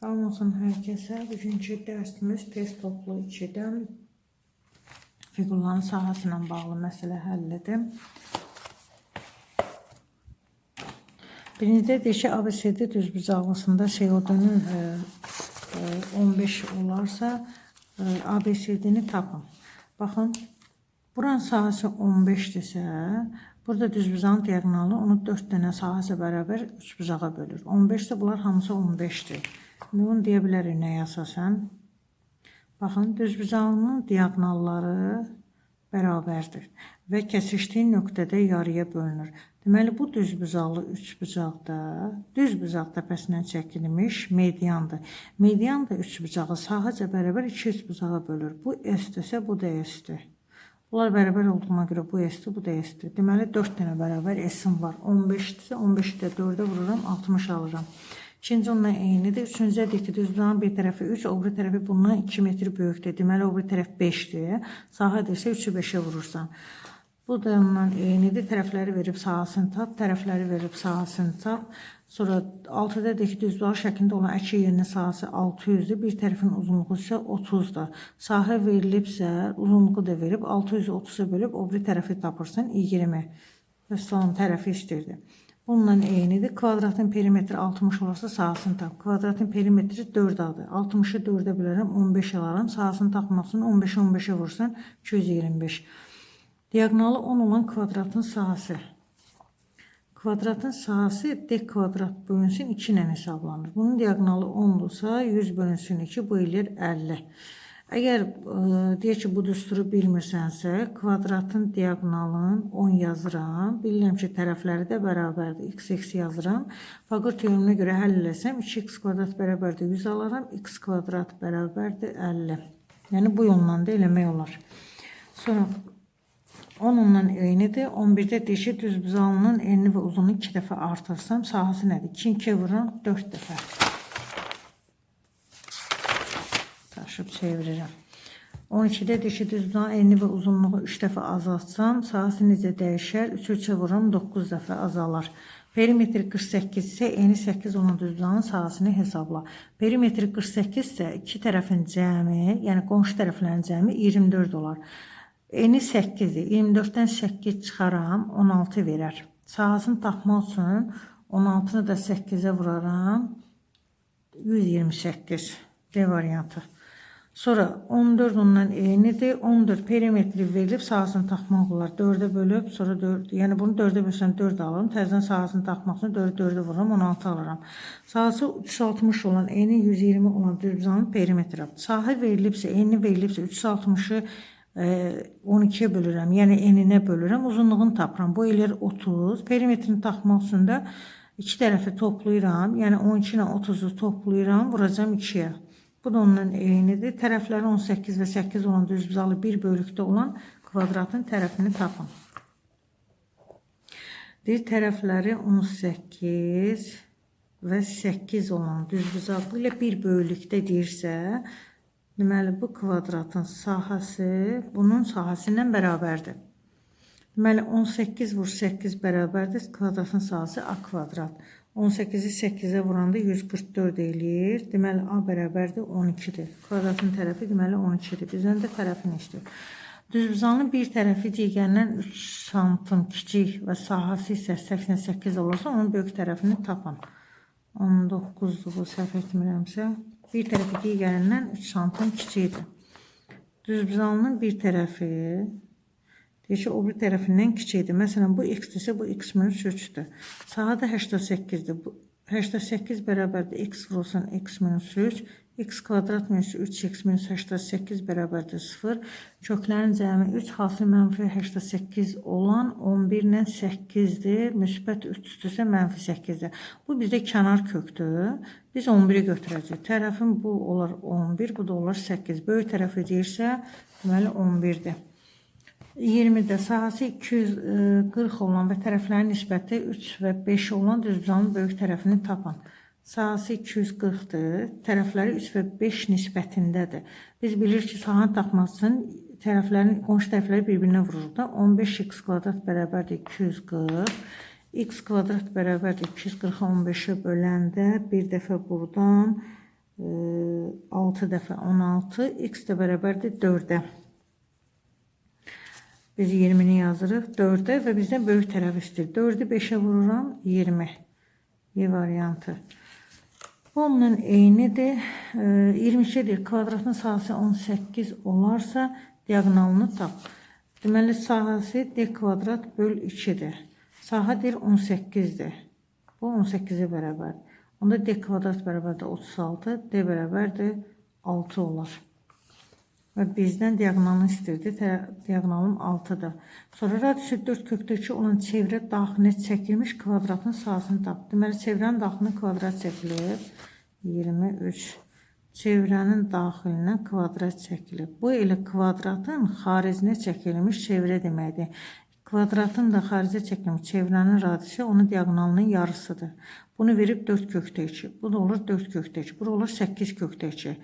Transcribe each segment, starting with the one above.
Salam olsun herkese. Bugünkü dərsimiz test toplu 2-dən fiqurların sahəsi ilə bağlı məsələ həll edim. Birincidə deyir ki, ABCD düzbucaqlısında CO2-nin e, e, 15 olarsa e, ABCD-ni tapın. Baxın, buranın sahəsi 15-dirsə, burada düzbucağın diagonalı onu 4 dənə sahəsə bərabər üçbucağa bölür. 15-də bunlar hamısı 15-dir. İndi bunu deyə bilərik nəyə əsasən? Baxın, düzbucağının diagonalları bərabərdir və kəsişdiyi nöqtədə yarıya bölünür. Deməli, bu düzbucaqlı üçbucaqda, düzbucaq təpəsindən çəkilmiş mediandır. Median da üçbucağı sahəcə bərabər iki üçbucağa bölür. Bu S-dirsə, bu da S-dir. Bunlar bərabər olduğuna görə bu S-dir, bu da S-dir. Deməli, 4 dənə bərabər S-im var. 15-dirsə, 15-i də 4-ə vururam, 60 alıram. İkinci onunla eynidir. Üçüncüdə deyir ki, düzbucağın bir tərəfi 3, o biri tərəfi bundan 2 metr böyükdür. Deməli, o biri tərəf 5-dir. Sahə deyirsə 3-ü 5-ə vurursan. Bu da ondan eynidir. Tərəfləri verib sahəsini tap, tərəfləri verib sahəsini tap. Sonra 6-da deyir ki, düzbucağı şəklində olan əki yerinin sahəsi 600-dür. Bir tərəfin uzunluğu isə 30-dur. Sahə verilibsə, uzunluğu da verib 600-ü 30-a bölüb o biri tərəfi tapırsan 20. Və son tərəfi istəyirdi. Bununla eynidir. Kvadratın perimetri 60 olursa sahasını tap. Kvadratın perimetri 4 adır. 60'ı 4'e bölərəm, 15 alaram. Sahasını tapmaq üçün 15'i 15'e vursan 225. Diagonalı 10 olan kvadratın sahəsi. Kvadratın sahəsi d kvadrat bölünsün 2 ilə hesablanır. Bunun diagonalı 10-dursa 100 bölünsün 2 bu eləyir 50. Əgər e, deyək ki, bu düsturu bilmirsənsə, kvadratın diagonalının 10 yazıram. Bilirəm ki, tərəfləri də bərabərdir. x x yazıram. Faqor teoreminə görə həll eləsəm 2x kvadrat bərabərdir 100 alaram. x kvadrat bərabərdir 50. Yəni bu yolla da eləmək olar. Sonra 10 ondan eynidir. 11-də deyir ki, düzbucağının enini və uzunluğunu 2 dəfə artırsam sahəsi nədir? 2 2 vururam 4 dəfə. Taşıb çevirirəm. 12-də deyir ki, düzbucağın enini və uzunluğu 3 dəfə azaltsam sahəsi necə dəyişər? 3 3 vururam 9 dəfə azalar. Perimetr 48 isə eni 8 olan düzbucağın sahəsini hesabla. Perimetr 48 isə iki tərəfin cəmi, yəni qonşu tərəflərin cəmi 24 olar. Eni 8-dir. 24-dən 8 çıxaram, 16 verər. Sahasını tapmaq üçün 16-nı da 8-ə vuraram. 128 D variantı. Sonra 14 ondan eynidir. 14 perimetri verilib sahasını tapmaq olar. 4-ə bölüb, sonra 4, yəni bunu 4-ə bölsəm 4 alırım. Təzədən sahasını tapmaq üçün 4 4-ə vururam, 16 alıram. Sahası 360 olan, eni 120 olan düzbucağın perimetri. Sahə verilibsə, eni verilibsə 360-ı 12-yə bölürəm, yəni eninə bölürəm, uzunluğunu tapıram. Bu eləyir 30. Perimetrini tapmaq üçün də iki tərəfi toplayıram. Yəni 12 ilə 30-u toplayıram, vuracam 2-yə. Bu da ondan eynidir. Tərəfləri 18 və 8 olan düzbucaqlı bir bölükdə olan kvadratın tərəfini tapın. Deyir tərəfləri 18 və 8 olan düzbucaqlı ilə bir bölükdə deyirsə, deməli bu kvadratın sahəsi bunun sahəsindən bərabərdir. Deməli 18 vur 8 bərabərdir. Kvadratın sahəsi a kvadrat. 18-i 8-ə vuranda 144 eləyir. Deməli a bərabərdir 12-dir. Kvadratın tərəfi deməli 12-dir. Bizdən də tərəfini istəyir. Düzbucağının bir tərəfi digərindən 3 santim kiçik və sahəsi isə 88 olursa onun böyük tərəfini tapın. 19-dur bu səhv etmirəmsə. Bir tərəfi digərindən 3 santim kiçikdir. Düzbucağının bir tərəfi O bir tərəfindən kiçikdir. Məsələn, bu x-dirsə, bu x minus 3-dür. Sahədə 88-dir. 88 bərabərdir x vurulsan x minus 3. x kvadrat minus 3x minus 88 bərabərdir 0. Köklərin cəmi 3 hasil mənfi 88 olan 11 ilə 8-dir. Müsbət 3-dürsə mənfi 8-dir. Bu bizdə kənar kökdür. Biz 11-i götürəcəyik. Tərəfin bu olar 11, bu da olar 8. Böyük tərəfi deyirsə, deməli 11-dir. 20-də sahəsi 240 olan və tərəflərin nisbəti 3 və 5 olan düzbucağın böyük tərəfini tapın. Sahəsi 240-dır, tərəfləri 3 və 5 nisbətindədir. Biz bilirik ki, sahəni tapmaq üçün tərəflərin qonşu tərəfləri bir-birinə vurur da. 15x kvadrat bərabərdir 240. x kvadrat bərabərdir 240-ı 15-ə böləndə bir dəfə buradan 6 dəfə 16 x də bərabərdir 4-ə. Biz 20-ni yazırıq 4-ə və bizdən böyük tərəf istəyir. 4-ü 5-ə vururam 20. Y variantı. Bu onunla eynidir. E, 22-dir. Kvadratın sahəsi 18 olarsa diagonalını tap. Deməli sahəsi d kvadrat böl 2-dir. Sahədir 18-dir. Bu 18-ə bərabər. Onda d kvadrat bərabərdir 36, d bərabərdir 6 olar. Və bizdən diagonalını istirdi. Diagonalım 6-dır. Sonra radiusu 4 kökdəki olan çevrə daxilinə çəkilmiş kvadratın sahəsini tap. Deməli çevrənin daxilinə kvadrat çəkilir. 23. Çevrənin daxilinə kvadrat çəkilir. Bu elə kvadratın xaricinə çəkilmiş çevrə deməkdir. Kvadratın da xaricə çəkilmiş çevrənin radiusu onun diagonalının yarısıdır. Bunu verib 4 kökdə 2. Bu da olur 4 kökdə 2. Bura olur 8 kökdə 2.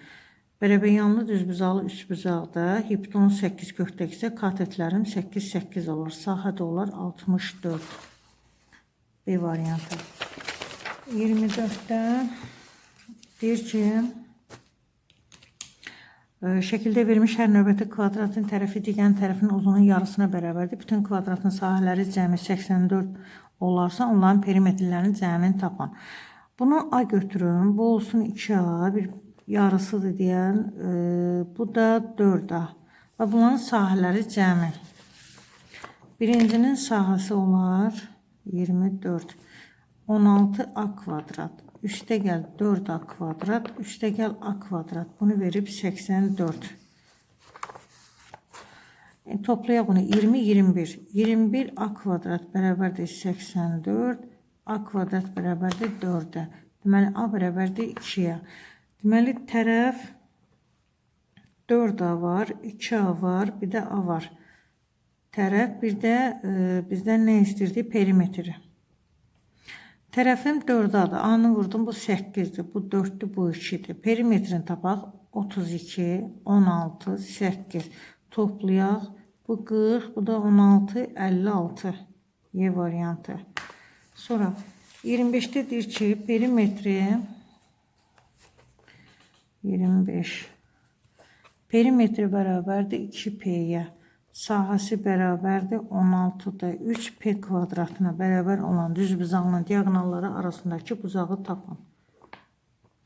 Bərəbəryanlı düzbucaqlı üçbucaqda hipton 8 kökdə isə katetlərim 8 8 olur. Sahədə olar 64. B variantı. 24-də deyir ki, Ə, Şəkildə verilmiş hər növbəti kvadratın tərəfi digər tərəfin uzunluğunun yarısına bərabərdir. Bütün kvadratın sahələri cəmi 84 olarsa, onların perimetrlərinin cəmini tapan. Bunu A götürün. Bu olsun 2A, bir yarısıdır deyən. ə, Bu da 4A. Və bunların sahələri cəmi. Birincinin sahəsi olar 24. 16a kvadrat. Üstə gəl 4a kvadrat. Üstə gəl a kvadrat. Bunu verib 84. E, toplayaq bunu 20 21. 21 a kvadrat bərabərdir 84. a kvadrat bərabərdir 4-ə. Deməli a bərabərdir 2-yə. Deməli tərəf 4a var, 2a var, bir də a var. Tərəf bir də e, bizdən nə istirdi? Perimetri. Tərəfim 4-adır. A-nı vurdum, bu 8-dir. Bu 4-dür, bu 2-dir. Perimetrini tapaq. 32, 16, 8. Toplayaq. Bu 40, bu da 16, 56. Y variantı. Sonra 25-də deyir ki, perimetri 25 Perimetri bərabərdir 2P-yə. Sahəsi bərabərdir 16-da 3P kvadratına bərabər olan düzbucaqlının diagonalları arasındakı bucağı tapın.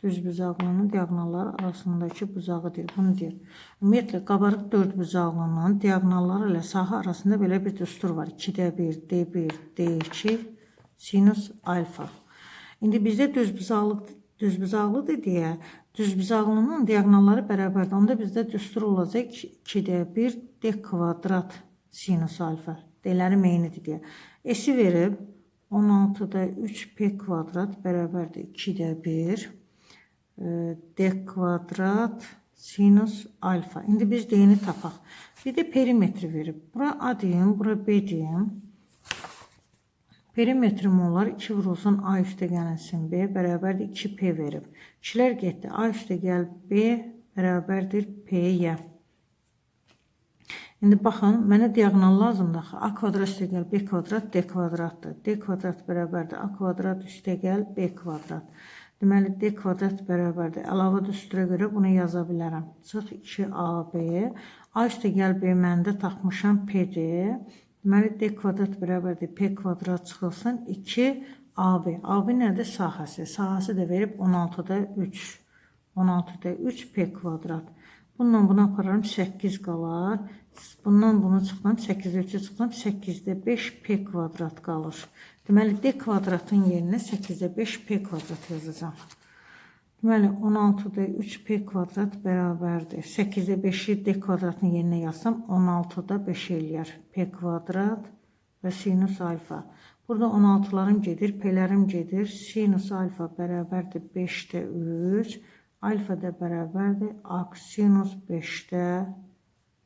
Düzbucaqlının diagonalları arasındakı bucağı deyir. Bunu deyir. Ümumiyyətlə qabarıq dördbucaqlının diagonalları ilə sahə arasında belə bir düstur var. 2-də 1, D1, D2, sinus alfa. İndi bizdə düzbucaqlıq düzbucaqlıdır deyə düzbucaqlının diagonalları bərabərdir. Onda bizdə düstur olacaq 2-də 1 d kvadrat sinus alfa. D'lərim eynidir deyə. S-i verib 16-da 3p kvadrat bərabərdir 2-də 1 e, d kvadrat sinus alfa. İndi biz d-ni tapaq. Bir də perimetri verib. Bura A deyim, bura B deyim. Perimetrim olar 2 vurulsun A üstə gəlsin B bərabərdir 2P verib. 2-lər getdi. A üstə gəl B bərabərdir P-yə. İndi baxın, mənə diagonal lazımdır. axı. A kvadrat üstə gəl B kvadrat D kvadratdır. D kvadrat bərabərdir A kvadrat üstə gəl B kvadrat. Deməli D kvadrat bərabərdir. Əlavə düsturə görə bunu yaza bilərəm. Çıx 2AB. A üstə gəl B məndə taxmışam PD. Deməli D kvadrat bərabərdir P kvadrat çıxılsın 2AB. AB nədir? Sahəsi. Sahəsi də verib 16-da 3. 16-da 3 P kvadrat. Bununla bunu apararam 8 qalar. Bundan bunu çıxdım 8-də 3 çıxdım 8-də 5 P kvadrat qalır. Deməli D kvadratın yerinə 8-də 5 P kvadrat yazacağam. Deməli 16-da 3p kvadrat bərabərdir. 8-də 5-i d kvadratın yerinə yazsam 16-da 5 eləyər. p kvadrat və sinus alfa. Burada 16-larım gedir, p-lərim gedir. Sinus alfa bərabərdir 5-də 3. Alfa da bərabərdir aks sinus 5-də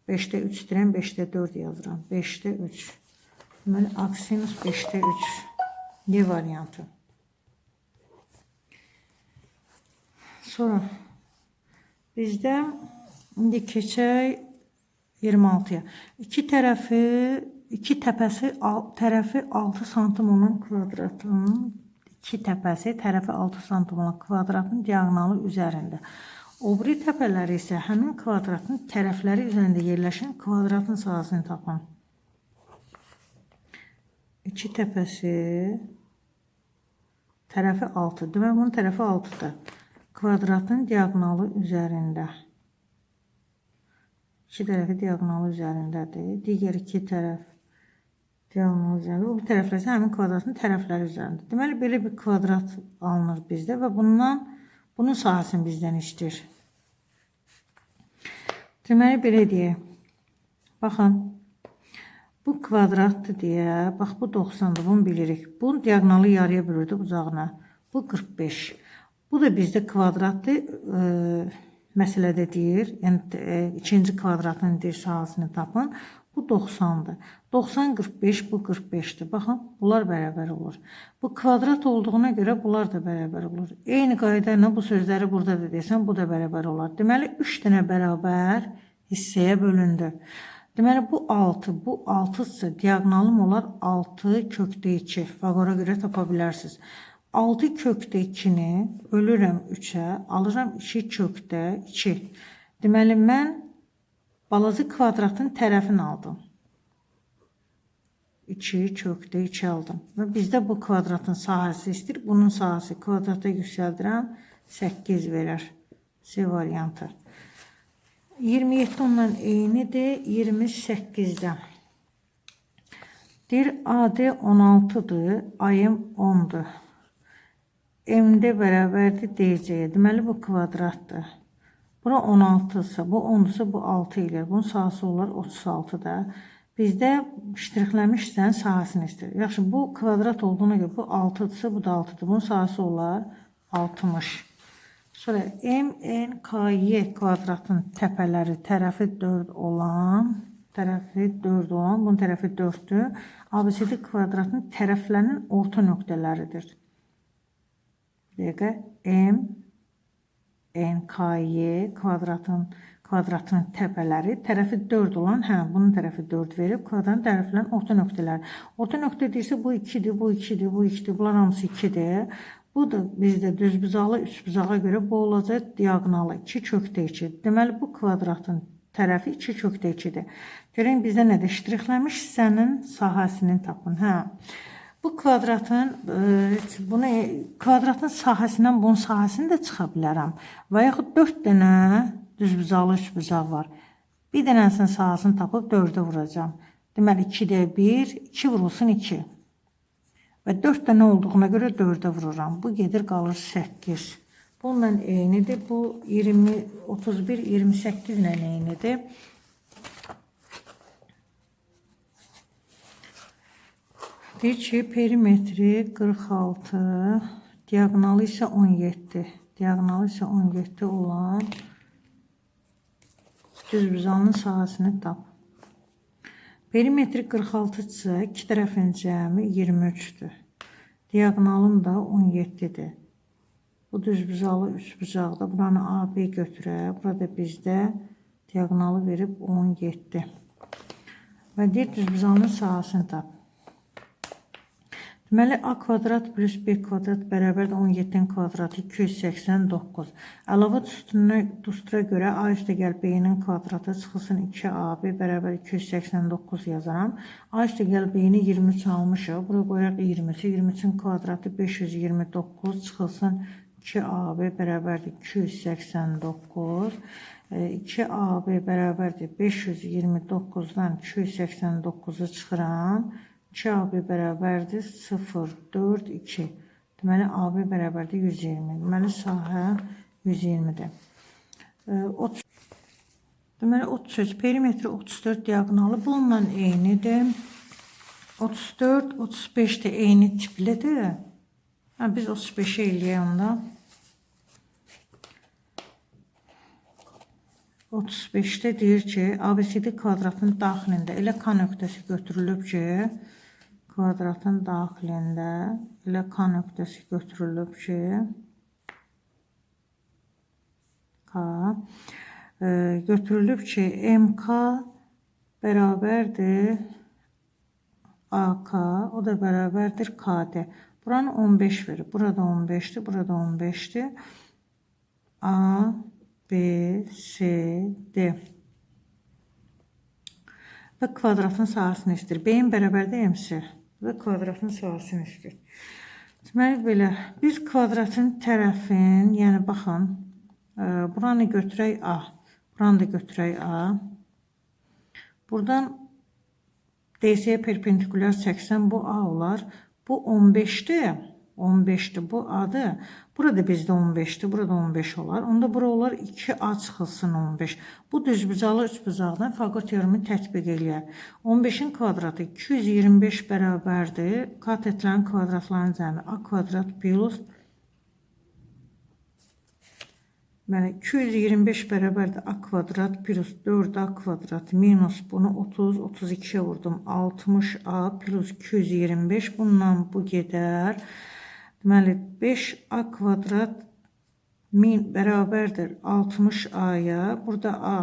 5-də 3 deyirəm, 5-də 4 yazıram. 5-də 3. Deməli aks sinus 5-də 3. D variantı. Sonra bizdə indi keçək 26-ya. İki tərəfi, iki təpəsi, al- tərəfi 6 sm olan kvadratın iki təpəsi tərəfi 6 sm olan kvadratın diaqonalı üzərində. O biri təpələri isə həmin kvadratın tərəfləri üzərində yerləşən kvadratın sahəsini tapın. İki təpəsi tərəfi 6. Demək bunun tərəfi 6-dır. Kvadratın diaqonalı üzərində. İki tərəfi diaqonalı üzərindədir. Digər iki tərəf diaqonalı üzərində. Bu tərəflər həmin kvadratın tərəfləri üzərində. Deməli belə bir kvadrat alınır bizdə və bundan bunun sahəsini bizdən istəyir. Deməli belə deyək. Baxın. Bu kvadratdır deyə, bax bu 90-dır, bunu bilirik. Bunun diaqonalı yarıya bölürdü bucağına. Bu 45. Bu da bizdə kvadratdır. E, məsələdə deyir. Yəni e, ikinci kvadratın deyir sahəsini tapın. Bu 90-dır. 90 45 bu 45-dir. Baxın, bunlar bərabər olur. Bu kvadrat olduğuna görə bunlar da bərabər olur. Eyni qayda ilə bu sözləri burada da desən, bu da bərabər olar. Deməli 3 dənə bərabər hissəyə bölündü. Deməli bu 6, bu 6-dırsa diaqonalım olar 6 kökdə 2. Faqora görə tapa bilərsiniz. 6 kökdə 2-ni bölürəm 3-ə, alıram 2 kökdə 2. Deməli mən balaca kvadratın tərəfini aldım. 2 kökdə 2 aldım. Və bizdə bu kvadratın sahəsi istəyir. Bunun sahəsi kvadrata yüksəldirəm 8 verər. C variantı. 27 ondan eynidir 28-dən. Deyir AD 16-dır, ayım 10-dur. M-də bərabərdir DC-yə. Bu kvadratdır. Bura 16 ise bu 10 ise bu 6 ilə. Bunun sahəsi olar 36-da. Bizdə ştrixləmişsən sahəsini istəyir. Yaxşı bu kvadrat olduğuna görə bu 6 ise bu da 6-dır. Bunun sahəsi olar 60. Sonra MNKY kvadratın təpələri tərəfi 4 olan tərəfi 4 olan bunun tərəfi 4-dür. ABCD kvadratın tərəflərinin orta nöqtələridir. Dəqiqə M NKY kvadratın kvadratının təpələri tərəfi 4 olan, hə, bunun tərəfi 4 verib, kvadratın tərəflərin orta nöqtələri. Orta nöqtə deyirsə bu 2-dir, bu 2-dir, bu 2-dir, bunlar hamısı 2-dir. Bu da bizdə düzbucaqlı, üçbucağa görə bu olacaq diaqonalı 2 kökdə 2. Deməli bu kvadratın tərəfi 2 kökdə 2-dir. Görək bizdə nədir? Ştrixləmiş hissənin sahəsini tapın. Hə. Bu kvadratın e, bunu kvadratın sahəsindən bunun sahəsini də çıxa bilərəm. Və yaxud 4 dənə düzbucaqlı üçbucaq var. Bir dənəsinin sahəsini tapıb 4-ə vuracağam. Deməli 2-də 1, 2 vurulsun 2. Və 4 dənə olduğuna görə 4-ə vururam. Bu gedir qalır 8. Bununla eynidir. Bu 20 31 28 ilə eynidir. Ki, perimetri 46, diaqonalı isə 17. Diaqonalı isə 17 olan düzbucağının sahəsini tap. Perimetri 46-dırsa, iki tərəfin cəmi 23-dür. Diaqonalım da 17-dir. Bu düzbucaqlı üçbucaqda buranı AB götürək. Burada bizdə diaqonalı verib 17. Və deyir düzbucağının sahəsini tap. Deməli a kvadrat plus b kvadrat bərabər 17-nin kvadratı 289. Əlavə düsturuna, düstura görə a üstəgəl b-nin kvadratı çıxılsın 2ab bərabər 289 yazaram. a üstəgəl b-ni 23 almışıq. Buraya qoyaq 20-si. 23-ün kvadratı 529 çıxılsın 2ab bərabərdir 289. 2ab bərabərdir 529-dan 289-u çıxıram. 2 AB bərabərdir 0, 4, 2. Deməli, AB bərabərdir 120. Deməli, sahə 120-dir. 30. Deməli, 33, perimetri 34 diaqonalı bununla eynidir. 34, 35 də eyni tiplidir. Hə, biz 35-i eləyək onda. 35-də deyir ki, ABCD kvadratın daxilində elə K nöqtəsi götürülüb ki, kvadratın daxilində elə K nöqtəsi götürülüb ki, K e, götürülüb ki, MK bərabərdir AK, o da bərabərdir KD. Buranı 15 verir. Burada 15'ti, burada 15'ti. A, B, C, D. Və kvadratın sahəsini istəyir. B-nin bərabərdir MC və kvadratın sahəsini istəyir. Deməli belə, biz kvadratın tərəfin, yəni baxın, e, buranı götürək A, buranı da götürək A. Buradan DC-yə perpendikulyar çəksən bu A olar. Bu 15-dir. 15'ti bu adı. Burada bizdə 15'ti. Burada 15 olar. Onda bura olar 2A çıxılsın 15. Bu düzbucalı üçbucaqdan Fagor teoremini tətbiq eləyər. 15-in kvadratı 225 bərabərdir. Katetlərin kvadratlarının cəmi A kvadrat plus Deməli 225 bərabərdir a kvadrat plus 4a kvadrat minus bunu 30 32-yə vurdum 60a plus 225 bundan bu gedər. Deməli 5a kvadrat min bərabərdir 60a-ya. Burada a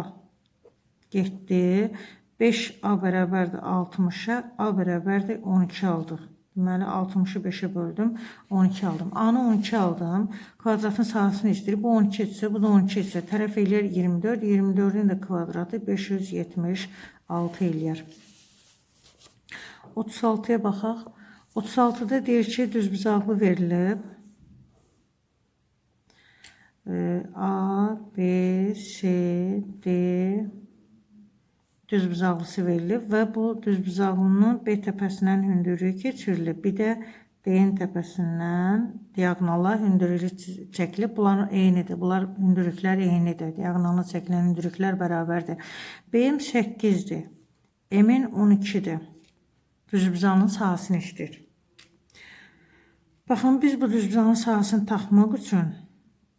getdi. 5a bərabərdir 60-a, a bərabərdir 12 aldıq. Deməli 60-ı 5-ə böldüm, 12 aldım. A-nı 12 aldım. Kvadratın sahəsini istəyir. Bu 12 etsə, bu da 12 etsə, tərəf eləyər 24. 24-ün də kvadratı 576 eləyər. 36-ya baxaq. 36-da deyir ki, düzbucaqlı verilib. Ee, A, B, C, D, düzbucaqlısı verilib və bu düzbucaqlının B təpəsindən hündürlüyü keçirilib. Bir də D-nin təpəsindən diaqonala hündürlük çəkilib. Bunlar eynidir. Bunlar hündürlüklər eynidir. Diaqonala çəkilən hündürlüklər bərabərdir. B-im 8-dir. M-in 12-dir. Düzbucağının sahəsini istəyir. Baxın, biz bu düzbucağın sahəsini tapmaq üçün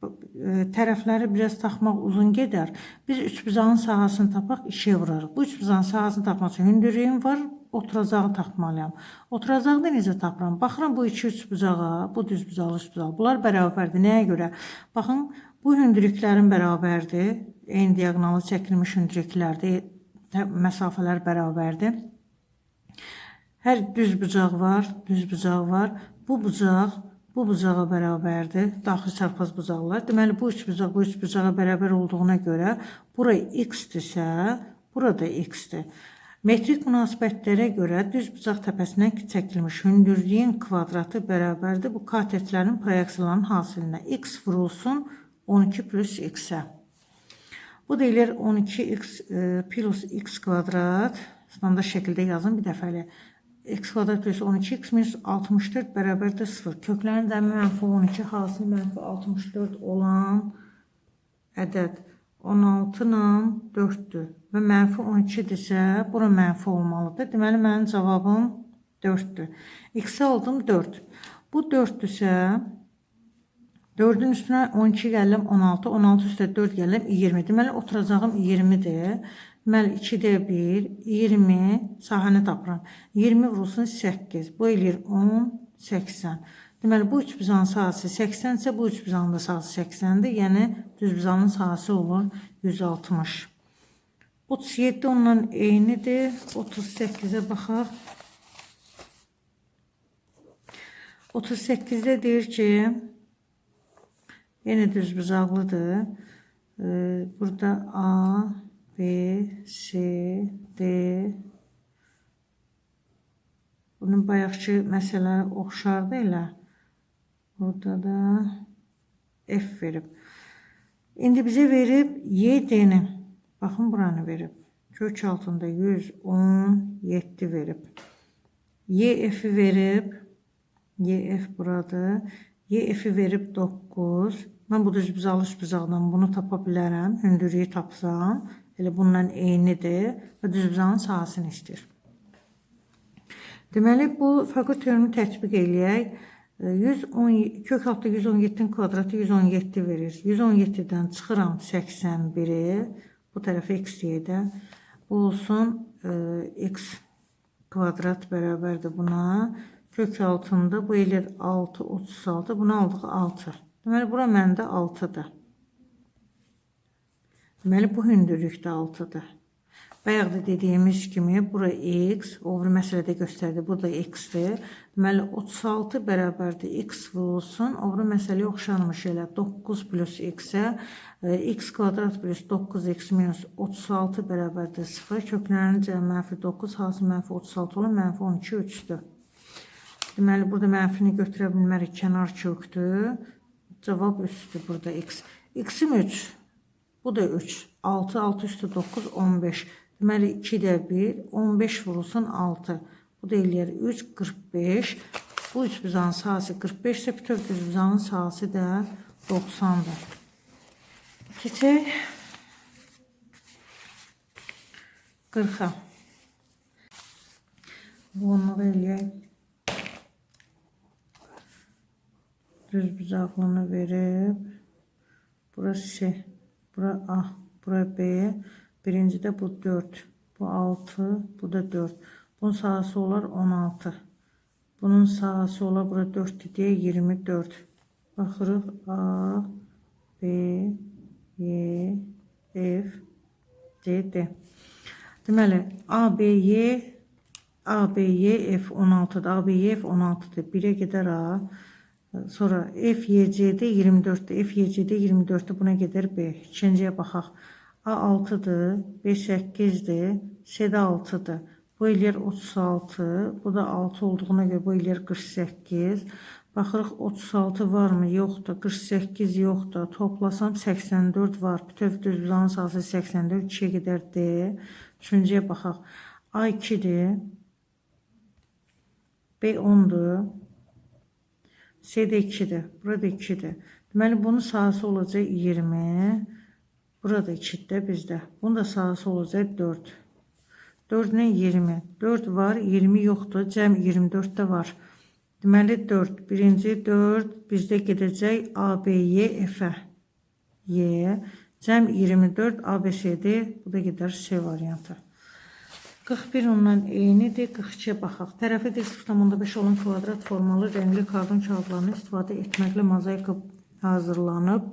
e, tərəfləri biraz taxmaq uzun gedər. Biz üçbucağın sahəsini tapaq, işə vurarıq. Bu üçbucağın sahəsini tapmaq üçün hündürlüyüm var, oturacağı tapmalıyam. Oturacağı da necə tapıram? Baxıram bu iki üçbucağa, bu düzbucaqlı üçbucaq. Bunlar bərabərdir. Nəyə görə? Baxın, bu hündürlüklərin bərabərdir. Eyni diaqonalı çəkilmiş hündürlüklərdir. Məsafələr bərabərdir. Hər düz bucaq var, düz bucaq var. Bu bucaq bu bucağa bərabərdir. Daxil çarpaz bucaqlar. Deməli bu üç bucaq bu üç bucağa bərabər olduğuna görə bura x-dirsə, burada x-dir. Metrik münasibətlərə görə düz bucaq təpəsindən çəkilmiş hündürlüyün kvadratı bərabərdir bu katetlərin proyeksiyalarının hasilinə. x vurulsun 12 plus x-ə. Bu deyilir 12x e, plus x kvadrat. Standart şəkildə yazın bir dəfəli x kvadrat plus 12x minus 64 bərabərdir 0. Köklərin dəmi mənfi 12, hasil mənfi 64 olan ədəd 16 ilə 4-dür və mənfi 12-dirsə, bura mənfi olmalıdır. Deməli, mənim cavabım 4-dür. X-i aldım 4. Bu 4-dürsə, 4-ün üstünə 12 gəldim 16, 16 üstə 4 gəldim 20. Deməli, oturacağım 20-dir. Deməli 2-də 1, 20 sahəni tapıram. 20 vurulsun 8. Bu eləyir 10, 80. Deməli bu üçbucağın sahəsi 80 isə bu üçbucağın da sahəsi 80-dir. Yəni düzbucağın sahəsi olur 160. 37 ondan eynidir. 38-ə baxaq. 38-də deyir ki, yenə düzbucaqlıdır. Ee, burada A, B, C, D. Bunun bayaqçı məsələ oxşardı elə. Burada da F verib. İndi bizə verib YD-ni. Baxın buranı verib. Kök altında 117 verib. YF-i verib. YF buradır. YF-i verib 9. Mən bu düzbucaqlı üstbucaqdan bunu tapa bilərəm. Hündürlüyü tapsam. Elə bundan eynidir və düzbucağın sahəsini istəyir. Deməli, bu fəqət teoremini tətbiq eləyək. 110, kök altda 117-nin kvadratı 117 verir. 117-dən çıxıram 81-i. Bu tərəfə x deyə Bu olsun e, x kvadrat bərabərdir buna. Kök altında bu eləyir 6, 36. Bunu aldıq 6. Deməli, bura məndə 6-dır. Deməli bu hündürlükdə 6-dır. Bayaq da dediyimiz kimi bura x, o bir məsələdə göstərdi. Burada x-dir. Deməli 36 bərabərdir x vurulsun. O bir məsələyə oxşanmış elə 9 plus x-ə e, x kvadrat plus 9x minus 36 bərabərdir 0. Köklərinin cəmi mənfi 9, hansı mənfi 36 olur? Mənfi 12 3-dür. Deməli burada mənfini götürə bilmərik. Kənar kökdür. Cavab üstdür burada x. x-im 3. Bu da 3. 6, 6 üstü 9, 15. Deməli 2 də 1, 15 vurulsun 6. Bu da eləyər 3, 45. Bu üç bizanın sahəsi 45 isə bütöv düz bizanın sahəsi də 90-dır. Keçək 40-a. Bunu eləyək. Düz bucaqlığını verib. Burası C, bura A, bura B. Birincidə bu 4, bu 6, bu da 4. Bunun sahası olar 16. Bunun sahası olar bura 4 idi, 24. Baxırıq A, B, Y, F, C, D. Deməli, A, B, Y, A, B, Y, F 16'dır. A, B, Y, F 16'dır. 1'e gider A. Sonra F, Y, C'de 24'dür. F, Y, C'de 24'dür. Buna gider B. İkinciye baxaq. A 6'dır. B 8'dir. C de 6'dır. Bu eləyər 36. Bu da 6 olduğuna göre bu eləyər 48. Baxırıq 36 varmı? Yoxdur. 48 yoxdur. Toplasam 84 var. Bütöv düz bizanın sahası 84. 2'ye gider D. Üçüncüyə baxaq. A 2'dir. B 10'dur. C de 2'dir. Burada 2'dir. Deməli bunun sahası olacaq 20. Burada 2'dir bizdə. Bunun da sahası olacaq 4. 4 nə 20. 4 var, 20 yoxdur. Cəm 24 də var. Deməli 4. Birinci 4 bizdə gedəcək A, B, Y. Cəm 24 ABCD. Bu da gedər C variantı. 41 ondan eynidir. 42'ye baxaq. Tərəfi də 0.5 olan kvadrat formalı rəngli karbon kağıtlarını istifadə etməklə mozaika hazırlanıb.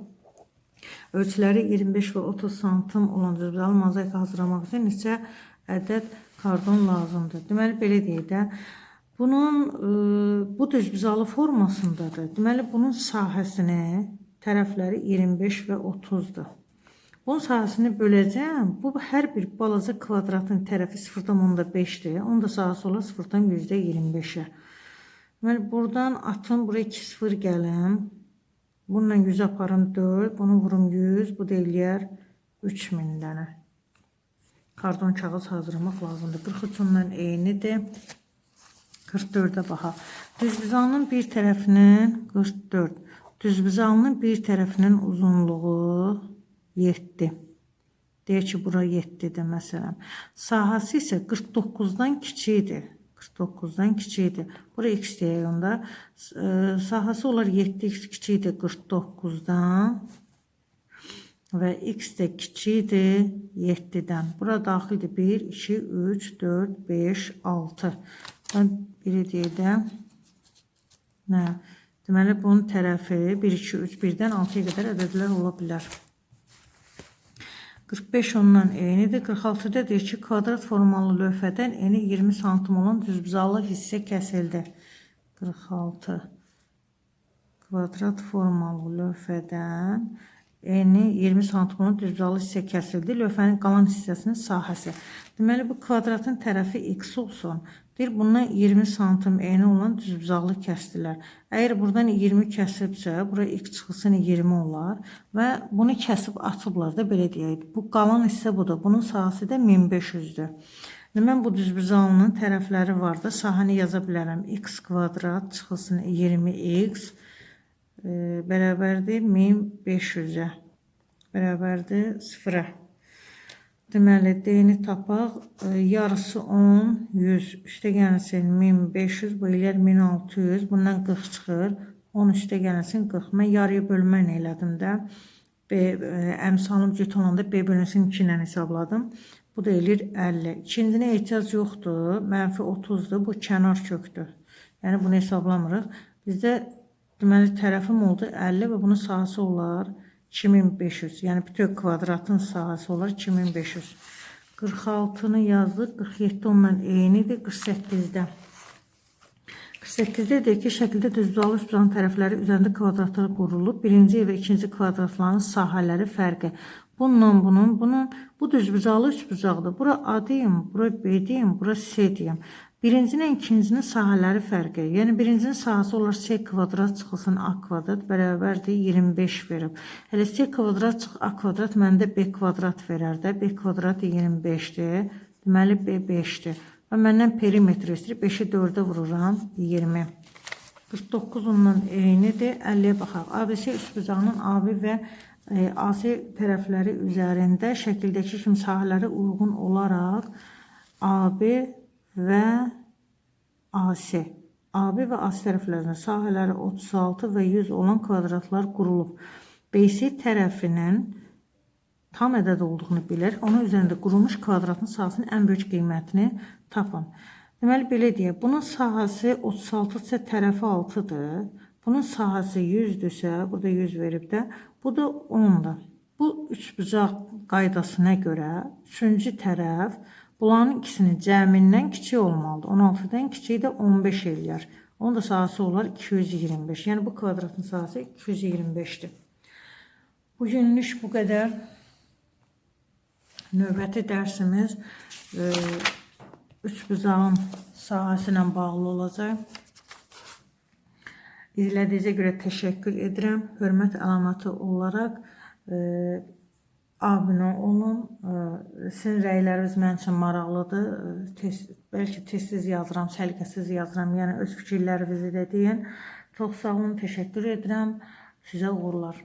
Ölçüləri 25 və 30 santim olan düzbəli mozaika hazırlamaq üçün neçə ədəd karbon lazımdır. Deməli belə deyək də, bunun e, bu düzbucalı formasındadır. Deməli bunun sahəsini tərəfləri 25 və 30-dur. Bunun sahəsini böləcəm. Bu hər bir balaca kvadratın tərəfi 0.5-dir. Onun da sahəsi olar 0.25-ə. Deməli buradan atın buraya 2 0 gəlin. Bununla 100 aparın 4, bunu vurum 100, bu da eləyər 3000 dənə. Karton kağız hazırlamaq lazımdır. 43 ondan eynidir. 44'e baxaq. Düzbüzanın bir tərəfinin 44. Düzbüzanın bir tərəfinin uzunluğu 7. Deyək ki, bura 7-dir məsələn. Sahəsi isə 49-dan kiçikdir. 49-dan kiçikdir. Bura x deyək onda. E, sahəsi olar 7x kiçikdir 49-dan və x də kiçikdir 7-dən. Bura daxildir 1, 2, 3, 4, 5, 6. Mən biri deyək də nə? Deməli bunun tərəfi 1, 2, 3, 1-dən 6-ya qədər. 45 ondan eynidir. 46-da deyir ki, kvadrat formalı lövhədən eni 20 santim olan düzbucalı hissə kəsildi. 46 kvadrat formalı lövhədən eni 20 santim olan düzbucalı hissə kəsildi. Lövhənin qalan hissəsinin sahəsi. Deməli bu kvadratın tərəfi x olsun. Deyir bundan 20 santim eni olan düzbucaqlı kəsdilər. Əgər buradan 20 kəsibsə, bura x çıxılsın 20 olar və bunu kəsib atıblar da belə deyək. Bu qalan hissə budur. Bunun sahəsi də 1500-dür. Mən bu düzbucaqlının tərəfləri var da, sahəni yaza bilərəm. x kvadrat çıxılsın 20x e, bərabərdir 1500-ə. Bərabərdir 0-a. Deməli, D-ni tapaq. E, yarısı 10, 100, üstə gəlsin 1500, bu eləyər 1600. Bundan 40 çıxır. 10 üstə gəlsin 40. Mən yarıya bölmə elədim də. B, e, əmsalım cüt olanda B bölünsün 2 ilə hesabladım. Bu da eləyir 50. İkincinə ehtiyac yoxdur. Mənfi 30-dur. Bu kənar kökdür. Yəni bunu hesablamırıq. Bizdə deməli tərəfim oldu 50 və bunun sahəsi olar 2500. Yəni bütöv kvadratın sahəsi olar 2500. 46-nı yazdıq. 47 ondan eynidir. 48-də. 48-də deyir ki, şəkildə düzbucaqlı üstbucağın tərəfləri üzərində kvadratlar qurulub. Birinci və ikinci kvadratların sahələri fərqi. Bununla bunun, bunun bu düzbucaqlı üçbucaqdır. Bura A deyim, bura B deyim, bura C deyim. Birincinin ikincinin sahələri fərqi. Yəni birincinin sahəsi olar C kvadrat çıxılsın A kvadrat bərabərdir 25 verib. Hələ C kvadrat çıx A kvadrat məndə B kvadrat verər də. B kvadrat 25-dir. Deməli B 5-dir. Və məndən perimetr istəyir. 5-i 4-ə vururam 20. 49 ondan eynidir. 50-yə baxaq. ABC üçbucağının AB və e, AC tərəfləri üzərində şəkildəki kimi sahələrə uyğun olaraq AB və AC. AB və AC tərəflərinin sahələri 36 və 100 olan kvadratlar qurulub. BC tərəfinin tam ədəd olduğunu bilir. Onun üzərində qurulmuş kvadratın sahəsinin ən böyük qiymətini tapın. Deməli belə deyək, bunun sahəsi 36 isə tərəfi 6-dır. Bunun sahəsi 100-dürsə, burada 100 verib də, bu da 10-dur. Bu üçbucaq qaydasına görə üçüncü tərəf bunların ikisinin cəmindən kiçik olmalıdır. 16-dan kiçiyi də 15 eləyər. Onun da sahəsi olar 225. Yəni bu kvadratın sahəsi 225-dir. Bugünlük bu qədər. Növbəti dərsimiz e, üçbucağın sahəsi ilə bağlı olacaq. İzlədiyinizə görə təşəkkür edirəm. Hörmət əlaməti olaraq e, abunə olun. E, sizin rəyləriniz mənim üçün maraqlıdır. E, tez, bəlkə tez-tez yazıram, səliqəsiz yazıram. Yəni öz fikirlərinizi də deyin. Çox sağ olun, təşəkkür edirəm. Sizə uğurlar.